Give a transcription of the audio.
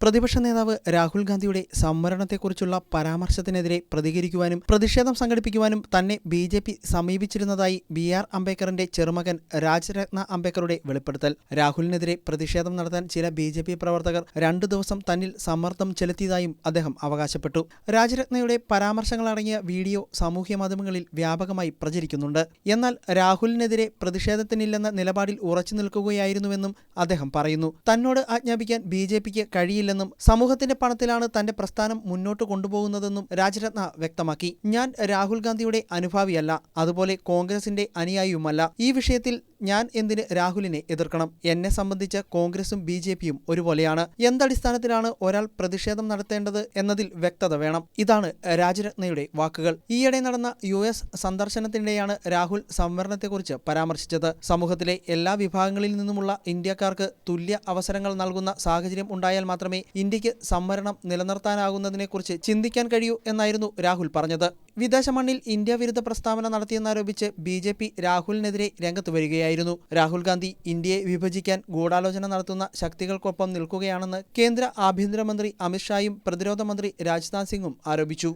പ്രതിപക്ഷ നേതാവ് രാഹുൽ ഗാന്ധിയുടെ സംവരണത്തെക്കുറിച്ചുള്ള പരാമർശത്തിനെതിരെ പ്രതികരിക്കുവാനും പ്രതിഷേധം സംഘടിപ്പിക്കുവാനും തന്നെ ബി ജെ പി സമീപിച്ചിരുന്നതായി ബി ആർ അംബേദ്കറിന്റെ ചെറുമകൻ രാജരത്ന അംബേദ്കറുടെ വെളിപ്പെടുത്തൽ. രാഹുലിനെതിരെ പ്രതിഷേധം നടത്താൻ ചില ബി ജെ പി പ്രവർത്തകർ രണ്ടു ദിവസം തന്നിൽ സമ്മർദ്ദം ചെലുത്തിയതായും അദ്ദേഹം അവകാശപ്പെട്ടു. രാജരത്നയുടെ പരാമർശങ്ങളടങ്ങിയ വീഡിയോ സാമൂഹ്യ മാധ്യമങ്ങളിൽ വ്യാപകമായി പ്രചരിക്കുന്നുണ്ട്. എന്നാൽ രാഹുലിനെതിരെ പ്രതിഷേധത്തിനില്ലെന്ന നിലപാടിൽ ഉറച്ചു നിൽക്കുകയായിരുന്നുവെന്നും അദ്ദേഹം പറയുന്നു. തന്നോട് ആജ്ഞാപിക്കാൻ ബി ജെ പിക്ക് കഴിയില്ലെന്നും സമൂഹത്തിന്റെ പണത്തിലാണ് തന്റെ പ്രസ്ഥാനം മുന്നോട്ട് കൊണ്ടുപോകുന്നതെന്നും രാജരത്ന വ്യക്തമാക്കി. ഞാൻ രാഹുൽ ഗാന്ധിയുടെ അനുഭാവിയല്ല അതുപോലെ കോൺഗ്രസിന്റെ അനുയായിയുമല്ല. ഈ വിഷയത്തിൽ ഞാൻ എന്തിന് രാഹുലിനെ എതിർക്കണം? എന്നെ സംബന്ധിച്ച് കോൺഗ്രസും ബി ജെ പിയും ഒരുപോലെയാണ്. എന്തടിസ്ഥാനത്തിലാണ് ഒരാൾ പ്രതിഷേധം നടത്തേണ്ടത് എന്നതിൽ വ്യക്തത വേണം. ഇതാണ് രാജരത്നയുടെ വാക്കുകൾ. ഈയിടെ നടന്ന യു എസ് സന്ദർശനത്തിനിടെയാണ് രാഹുൽ സംവരണത്തെക്കുറിച്ച് പരാമർശിച്ചത്. സമൂഹത്തിലെ എല്ലാ വിഭാഗങ്ങളിൽ നിന്നുമുള്ള ഇന്ത്യക്കാർക്ക് തുല്യ അവസരങ്ങൾ നൽകുന്ന സാഹചര്യം ഉണ്ടായാൽ മാത്രമേ ഇന്ത്യയ്ക്ക് സംവരണം നിലനിർത്താനാകുന്നതിനെക്കുറിച്ച് ചിന്തിക്കാൻ കഴിയൂ എന്നായിരുന്നു രാഹുൽ പറഞ്ഞത്. വിദേശ മണ്ണിൽ ഇന്ത്യ വിരുദ്ധ പ്രസ്താവന നടത്തിയെന്നാരോപിച്ച് ബി ജെ പി രാഹുലിനെതിരെ രംഗത്ത് വരികയായിരുന്നു. രാഹുൽ ഗാന്ധി ഇന്ത്യയെ വിഭജിക്കാൻ ഗൂഢാലോചന നടത്തുന്ന ശക്തികൾക്കൊപ്പം നിൽക്കുകയാണെന്ന് കേന്ദ്ര ആഭ്യന്തരമന്ത്രി അമിത്ഷായും പ്രതിരോധ മന്ത്രി രാജ്നാഥ് സിംഗും ആരോപിച്ചു.